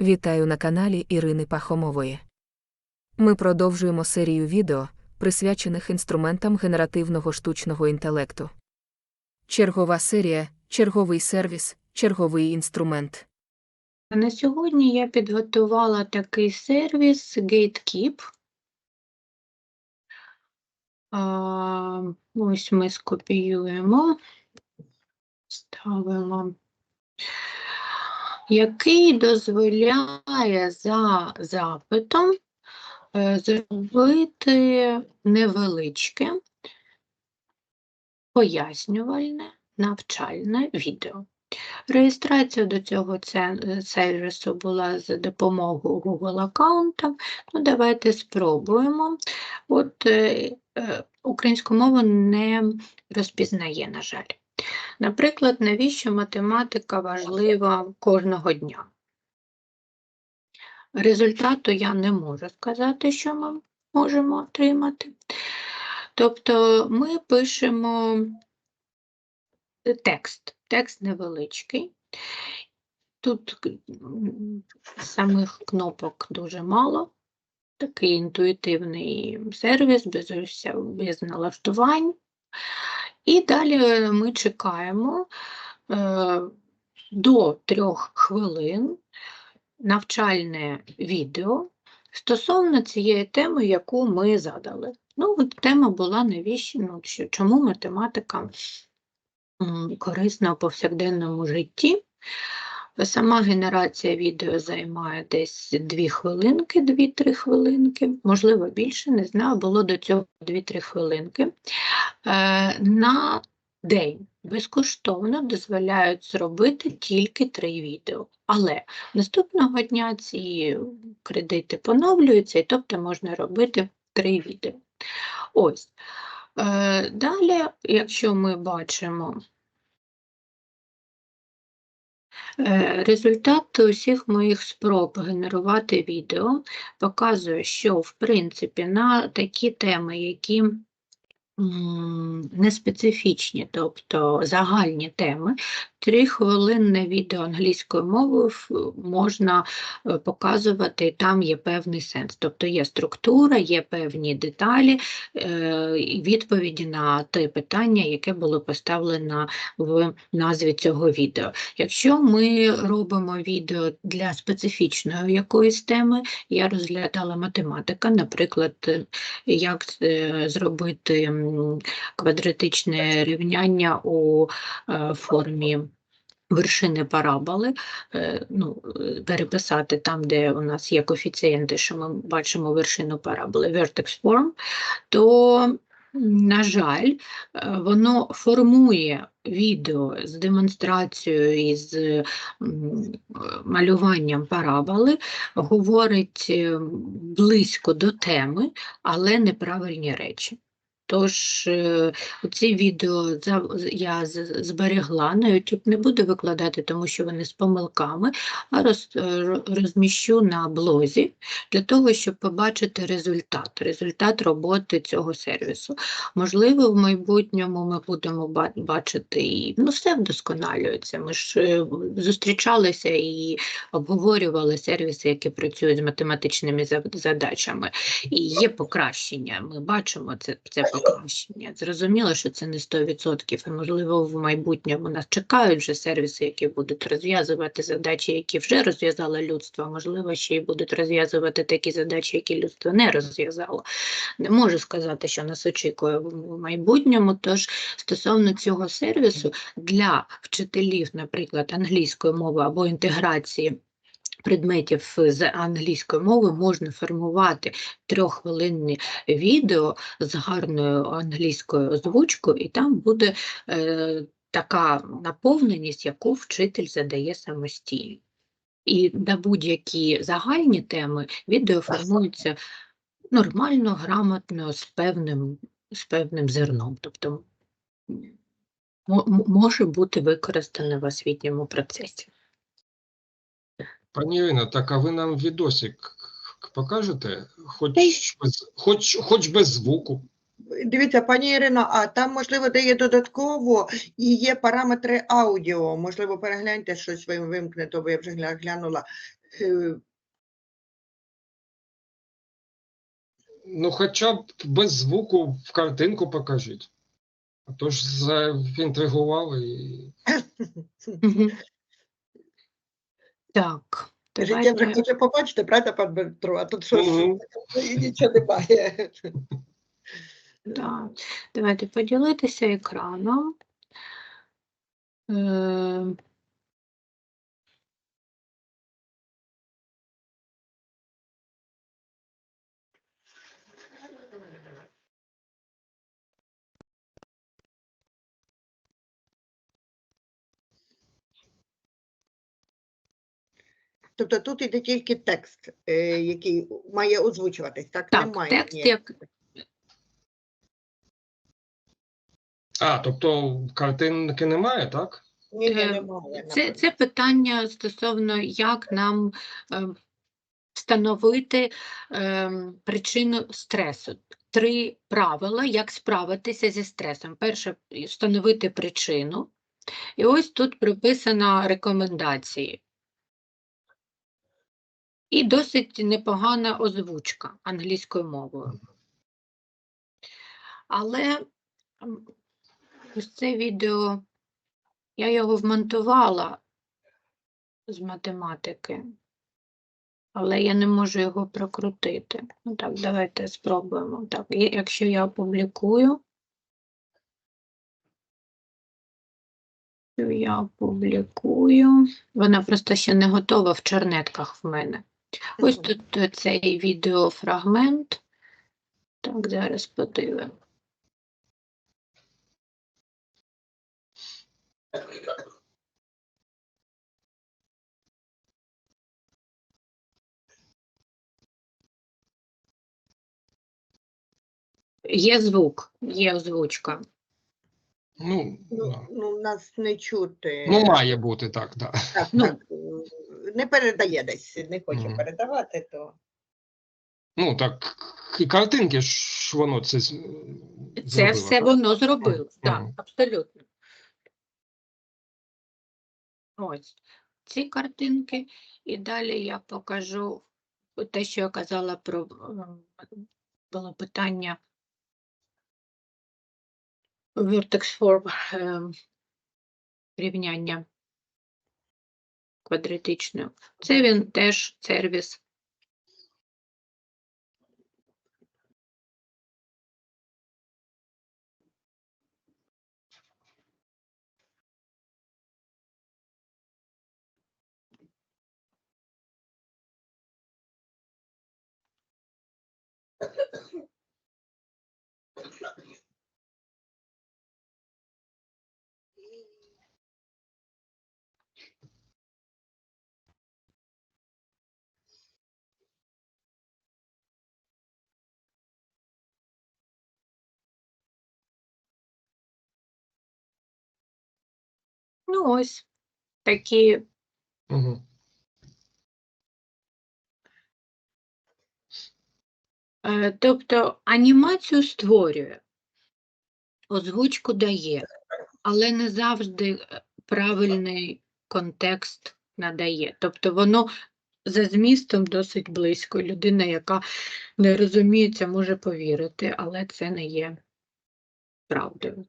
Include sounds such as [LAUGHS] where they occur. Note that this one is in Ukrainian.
Вітаю на каналі Ірини Пахомової. Ми продовжуємо серію відео, присвячених інструментам генеративного штучного інтелекту. Чергова серія, черговий сервіс, черговий інструмент. На сьогодні я підготувала такий сервіс GateKeep. Ось ми скопіюємо, ставимо, який дозволяє за запитом е, зробити невеличке пояснювальне навчальне відео. Реєстрація до цього сервісу була за допомогою Google аккаунта. Ну, давайте спробуємо. От е, е, українську мову не розпізнає, на жаль. Наприклад, навіщо математика важлива кожного дня? Результату я не можу сказати, що ми можемо отримати. Тобто ми пишемо текст. Текст невеличкий. Тут самих кнопок дуже мало. Такий інтуїтивний сервіс, без, без налаштувань. І далі ми чекаємо е, до трьох хвилин навчальне відео стосовно цієї теми, яку ми задали. Ну, от тема була навіщо, ну, чому математика корисна у повсякденному житті. Сама генерація відео займає десь 2 хвилинки, 2-3 хвилинки, можливо більше, не знаю, було до цього 2-3 хвилинки. Е, На день безкоштовно дозволяють зробити тільки 3 відео. Але наступного дня ці кредити поновлюються, і тобто можна робити 3 відео. Ось. Е, Далі, якщо ми бачимо Результат усіх моїх спроб генерувати відео показує, що в принципі на такі теми, які не специфічні, тобто загальні теми, трихвилинне відео англійською мовою можна е, показувати, там є певний сенс. Тобто є структура, є певні деталі, е, і відповіді на те питання, яке було поставлено в назві цього відео. Якщо ми робимо відео для специфічної якоїсь теми, я розглядала математика, наприклад, е, як зробити квадратичне рівняння у формі вершини параболи, е, ну, е, переписати там, де у нас є коефіцієнти, що ми бачимо вершину параболи, vertex form, то, на жаль, е, воно формує відео з демонстрацією і з малюванням параболи, говорить близько до теми, але неправильні речі. Тож е, ці відео я зберегла, на YouTube не буду викладати, тому що вони з помилками, а роз, е, розміщу на блозі для того, щоб побачити результат, результат роботи цього сервісу. Можливо, в майбутньому ми будемо бачити і ну, все вдосконалюється. Ми ж е, зустрічалися і обговорювали сервіси, які працюють з математичними задачами. І є покращення. Ми бачимо це, це покращення. Зрозуміло, що це не 100%, і можливо в майбутньому нас чекають вже сервіси, які будуть розв'язувати задачі, які вже розв'язало людство. Можливо, ще й будуть розв'язувати такі задачі, які людство не розв'язало. Не можу сказати, що нас очікує в майбутньому. Тож стосовно цього сервісу для вчителів, наприклад, англійської мови або інтеграції предметів з англійської мови можна формувати трьоххвилинні відео з гарною англійською озвучкою, і там буде е, така наповненість, яку вчитель задає самостійно. І на будь-які загальні теми відео формується нормально, грамотно, з певним, з певним зерном. Тобто може бути використане в освітньому процесі. Пані Ірино, так а ви нам відосик покажете? Хоч без, хоч, хоч без звуку. Дивіться, пані Ірино, а там, можливо, де є додатково і є параметри аудіо. Можливо, перегляньте щось ви вимкнете, бо я вже гля- глянула. Е, Ну, хоча б без звуку в картинку покажіть. А то ж заінтригували і. [LAUGHS] Мгм. Так, Життя вже хоче побачити, правда, пан Дмитро? А тут щось і нічого немає. Так, Давайте поділитися екраном. Е, Тобто тут іде тільки текст, е, який має озвучуватись, так? Так, немає текст як А, тобто картинки немає, так? Ні, ні, Е, немає. Це, це питання стосовно, як нам е, встановити е, причину стресу. Три правила, як справитися зі стресом. Перше встановити причину. І ось тут прописано рекомендації. І досить непогана озвучка англійською мовою. Але ось це відео я його вмонтувала з математики, але я не можу його прокрутити. Ну так, давайте спробуємо. Так, якщо я опублікую, я опублікую. Вона просто ще не готова в чернетках в мене. Ось тут е, цей відеофрагмент. Так, зараз подивимо. Є звук, є озвучка. Ну, Ну, да. ну, нас не чути. ну має бути так, да. Так, ну. так. Е, Не передає десь, не хоче Мгм. передавати, то. Ну так, і картинки ж воно це. з- Це зробило, все так? воно зробило. Так, Мгм. абсолютно. Ось ці картинки. І далі я покажу те, що я казала про ем, було питання Vertex Form ем, рівняння квадратичного. Це він теж сервіс. Ну, ось такі. Е, Тобто анімацію створює, озвучку дає, але не завжди е, правильний контекст надає. Тобто воно за змістом досить близько. Людина, яка не розуміється, може повірити, але це не є правдою.